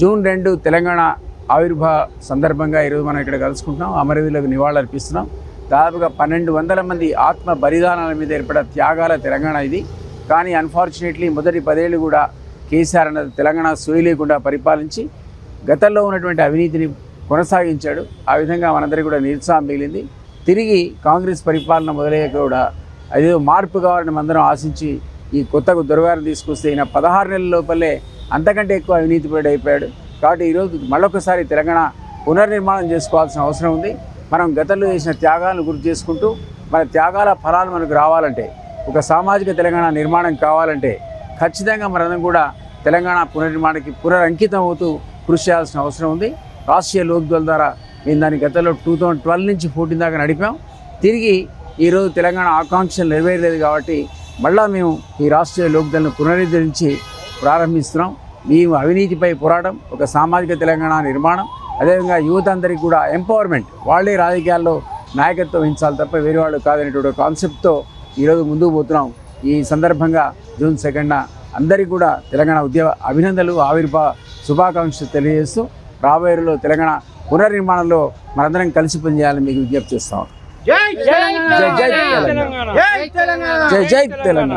June రెండు తెలంగాణ ఆవిర్భావ సందర్భంగా ఈరోజు మనం ఇక్కడ కలుసుకుంటున్నాం. అమరవీరులకు నివాళులు అర్పిస్తున్నాం దాదాపుగా పన్నెండు వందల మంది ఆత్మ బలిదానాల మీద ఏర్పడిన త్యాగాల తెలంగాణ ఇది. కానీ అన్ఫార్చునేట్లీ మొదటి పదేళ్ళు కూడా కేసీఆర్ అన్నది తెలంగాణ సోయి లేకుండా పరిపాలించి గతంలో ఉన్నటువంటి అవినీతిని కొనసాగించాడు. ఆ విధంగా మనందరికీ కూడా నిరుత్సాహం మిగిలింది. తిరిగి కాంగ్రెస్ పరిపాలన మొదలయ్యాక కూడా అదేదో మార్పు కావాలని మందరం ఆశించి ఈ కొత్తకు దుర్గారం తీసుకొస్తే ఈయన పదహారు నెలల లోపలే అంతకంటే ఎక్కువ అవినీతిపరుడు అయిపోయాడు కాబట్టి ఈరోజు మళ్ళొకసారి తెలంగాణ పునర్నిర్మాణం చేసుకోవాల్సిన అవసరం ఉంది. మనం గతంలో చేసిన త్యాగాలను గుర్తు చేసుకుంటూ మన త్యాగాల ఫలాలు మనకు రావాలంటే ఒక సామాజిక తెలంగాణ నిర్మాణం కావాలంటే ఖచ్చితంగా మనందరం కూడా తెలంగాణ పునర్నిర్మాణానికి పునరంకితం అవుతూ కృషి చేయాల్సిన అవసరం ఉంది. రాష్ట్రీయ లోక్దల్ ద్వారా మేము దాని గతంలో టూ థౌజండ్ ట్వెల్వ్ నుంచి ఫోర్టీన్ దాకా నడిపాం. తిరిగి ఈరోజు తెలంగాణ ఆకాంక్షలు నెరవేరలేదు కాబట్టి మళ్ళా మేము ఈ రాష్ట్రీయ లోక్దల్ను పునరుద్ధరించి ప్రారంభిస్తున్నాం. మేము అవినీతిపై పోరాటం ఒక సామాజిక తెలంగాణ నిర్మాణం అదేవిధంగా యువత అందరికీ కూడా ఎంపవర్మెంట్ వాళ్ళే రాజకీయాల్లో నాయకత్వం వహించాలి తప్ప వేరే వాళ్ళు కాదనేటువంటి కాన్సెప్ట్తో ఈరోజు ముందుకు పోతున్నాం. ఈ సందర్భంగా జూన్ సెకండ్న అందరికీ కూడా తెలంగాణ ఉద్యమ అభినందనలు ఆవిర్భావ శుభాకాంక్షలు తెలియజేస్తూ రాబోయే రోజుల్లో తెలంగాణ పునర్నిర్మాణంలో మనందరం కలిసి పనిచేయాలని మీకు విజ్ఞప్తి చేస్తాం. జై జై జై తెలంగాణ! జై జై తెలంగాణ!